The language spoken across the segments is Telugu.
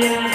yeah.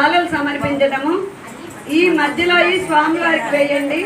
మాలలు సమర్పించడము ఈ మధ్యలో ఈ స్వామివారికి వేయండి.